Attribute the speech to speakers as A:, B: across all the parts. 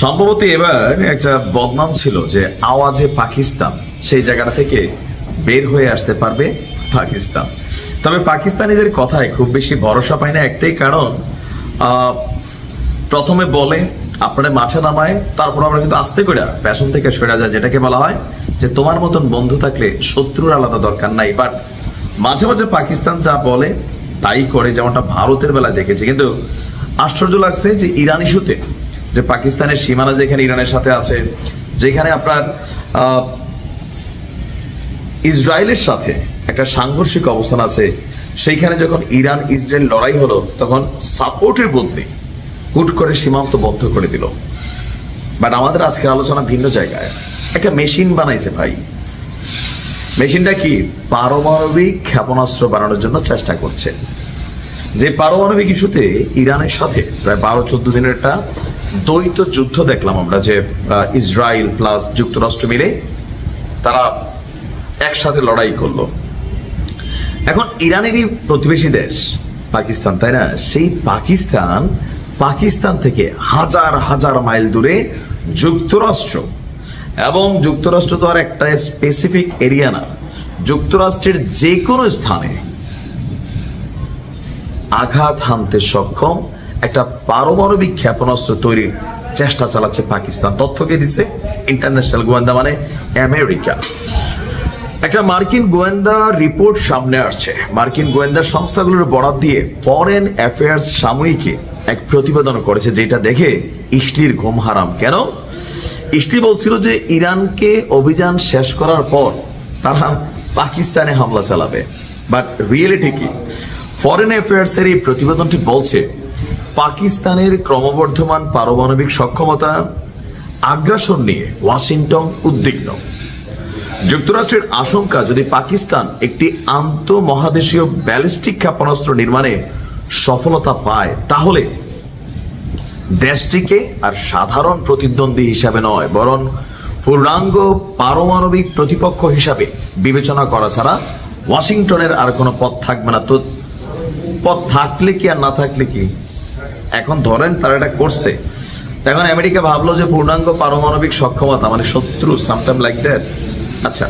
A: সম্ভবত এবার একটা বদনাম ছিল যে আওয়াজে পাকিস্তান, সেই জায়গাটা থেকে বের হয়ে আসতে পারবে পাকিস্তান। তবে পাকিস্তানিদের কথায় খুব বেশি ভরসা পায় না একটাই কারণ প্রথমে বলে আপনারা মাঠে নামায়, তারপর আমরা কিন্তু আস্তে করে প্যাশন থেকে সরে যায় যেটাকে বলা হয় যে তোমার মতন বন্ধু থাকলে শত্রুর আলাদা দরকার নাই। বাট মাঝে মাঝে পাকিস্তান যা বলে, তাই করে, যেমনটা ভারতের বেলায় দেখেছি। কিন্তু আশ্চর্য লাগছে যে ইরান ইস্যুতে যে পাকিস্তানের সীমানা যেখানে ইরানের সাথে আছে, যেখানে আপনার ইসরায়েলের সাথে একটা সাংঘর্ষিক অবস্থান আছে, সেইখানে যখন ইরান, ইসরায়েল লড়াই হলো, তখন সাপোর্টের বদলে হুট করে সীমান্ত বন্ধ করে দিল। বাট আমাদের আজকের আলোচনা ভিন্ন জায়গায়। একটা মেশিন বানাইছে ভাই। মেশিনটা কি? পারমাণবিক ক্ষেপণাস্ত্র বানানোর জন্য চেষ্টা করছে। যে পারমাণবিক ইস্যুতে ইরানের সাথে প্রায় বারো, চোদ্দ দিনের একটা দ্বৈত যুদ্ধ দেখলাম আমরা যে ইসরায়েল প্লাস যুক্তরাষ্ট্র মিলে তারা একসাথে লড়াই করল। এখন ইরানেরই প্রতিবেশী দেশ, পাকিস্তান, তাই না? সেই পাকিস্তান পাকিস্তান থেকে হাজার হাজার মাইল দূরে যুক্তরাষ্ট্র। এবং যুক্তরাষ্ট্র তো আর একটা স্পেসিফিক এরিয়া না। যুক্তরাষ্ট্রের যে কোনো স্থানে আঘাত হানতে সক্ষম একটা পারমাণবিক ক্ষেপণাস্ত্র তৈরির চেষ্টা চালাচ্ছে পাকিস্তান। তথ্যকে দিচ্ছে? ইন্টারন্যাশনাল গোয়েন্দা মানে আমেরিকা। একটা মার্কিন গোয়েন্দা রিপোর্ট সামনে আসছে। মার্কিন গোয়েন্দা সংস্থাগুলোর বরাদ দিয়ে ফরেন অ্যাফেয়ার্স সাময়িকে এক প্রতিবেদন করেছে, যেটা দেখে ইস্টির ঘুম হারাম। কেন? ইস্টি বলছিল যে ইরানকে অভিযান শেষ করার পর তারা পাকিস্তানে হামলা চালাবে। বাট রিয়েলিটি কি? ফরেন অ্যাফেয়ার্সের এই প্রতিবেদনটি বলছে পাকিস্তানের ক্রমবর্ধমান পারমাণবিক সক্ষমতা আগ্রাসন নিয়ে ওয়াশিংটন উদ্বিগ্ন। যুক্তরাষ্ট্রের আশঙ্কা, যদি পাকিস্তান একটি আন্তঃমহাদেশীয় ব্যালিস্টিক ক্ষেপণাস্ত্র নির্মাণে সফলতা পায়, তাহলে দেশটিকে আর সাধারণ প্রতিদ্বন্দ্বী হিসাবে নয়, বরং পূর্ণাঙ্গ পারমাণবিক প্রতিপক্ষ হিসাবে বিবেচনা করা ছাড়া ওয়াশিংটনের আর কোনো পথ থাকবে না। তো, পথ থাকলে কি আর না থাকলে কি? এখন ধরেন তারা এটা করছে। এখন আমেরিকা ভাবলো যে পূর্ণাঙ্গ পারমাণবিক সক্ষমতা মানে শত্রু সামটাইম লাইক দ্যাট আচ্ছা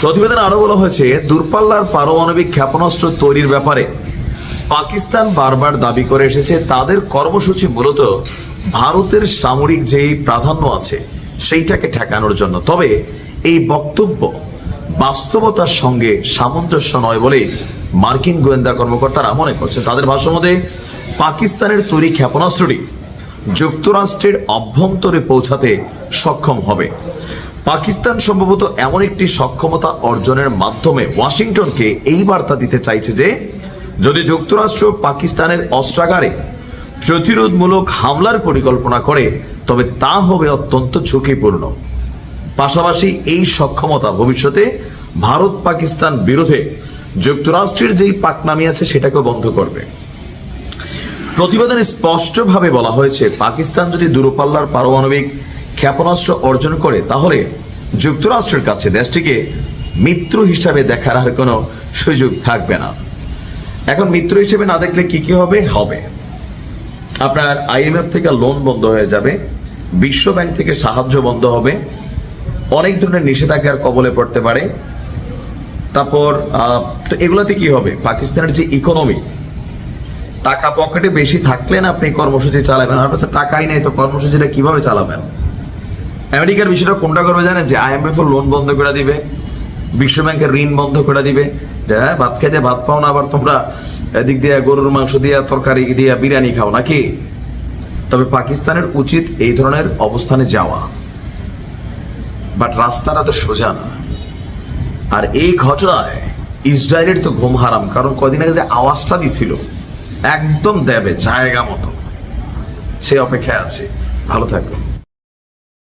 A: প্রতিবেদনে আরও বলা হয়েছে, দূরপাল্লার পারমাণবিক ক্ষেপণাস্ত্র তৈরির ব্যাপারে পাকিস্তান বারবার দাবি করে এসেছে। তাদের কর্মসূচি মূলত ভারতের সামরিক যেই প্রাধান্য আছে, সেইটাকে ঠেকানোর জন্য। তবে এই বক্তব্য বাস্তবতার সঙ্গে সামঞ্জস্য নয় বলে মার্কিন গোয়েন্দা কর্মকর্তারা মনে করছেন। তাদের ভাষ্য মতে পাকিস্তানের তৈরি ক্ষেপণাস্ত্রটি যুক্তরাষ্ট্রের অভ্যন্তরে পৌঁছাতে সক্ষম হবে। পাকিস্তান সম্ভবত এমন একটি সক্ষমতা অর্জনের মাধ্যমে ওয়াশিংটনকে এই বার্তা দিতে চাইছে যে, যদি যুক্তরাষ্ট্র পাকিস্তানের অস্ত্রাগারে প্রতিরোধমূলক হামলার পরিকল্পনা করে, তবে তা হবে অত্যন্ত ঝুঁকিপূর্ণ। পাশাপাশি এই সক্ষমতা ভবিষ্যতে ভারত পাকিস্তান বিরোধে যুক্তরাষ্ট্রের যেই পাকনামি আছে, সেটাকেও বন্ধ করবে। প্রতিবেদনে স্পষ্টভাবে বলা হয়েছে, পাকিস্তান যদি দূরপাল্লার পারমাণবিক ক্ষেপণাস্ত্র অর্জন করে, তাহলে যুক্তরাষ্ট্রের কাছে দেশটিকে মিত্র হিসাবে দেখার আর কোনো সুযোগ থাকবে না। এখন মিত্র হিসেবে না দেখলে কি কি হবে? হবে। আপনার আইএমএফ থেকে লোন বন্ধ হয়ে যাবে, বিশ্ব ব্যাংক থেকে সাহায্য বন্ধ হবে, অনেক ধরনের নিষেধাজ্ঞার কবলে পড়তে পারে। তারপর তো এগুলাতে কি হবে? পাকিস্তানের যে ইকোনমি টাকা পকেটে বেশি থাকলে না আপনি কর্মসূচি চালাবেন। আর কাছে টাকাই নেই, তো কর্মসূচিটা কীভাবে চালাবেন? আমেরিকার বিষয়টা কোনটা করবে জানেন? যে আইএমএফ লোন বন্ধ করে দিবে, বিশ্ব ব্যাংকের ঋণ বন্ধ করে দিবে। হ্যাঁ ভাত খেতে ভাত পাও না, আবার তোমরা এদিক দিয়ে গরুর মাংস দিয়া, তরকারি দিয়া বিরিয়ানি খাও নাকি? তবে পাকিস্তানের উচিত এই ধরনের অবস্থানে যাওয়া। বাট রাস্তাটা তো সোজা না। আর এই ঘটনায় ইসরায়েলের তো ঘুম হারাম, কারণ কদিন আগে যে আওয়াজটা দিছিল একদম দেবে জায়গা মতো। সে অপেক্ষায় আছে। ভালো থাকবেন।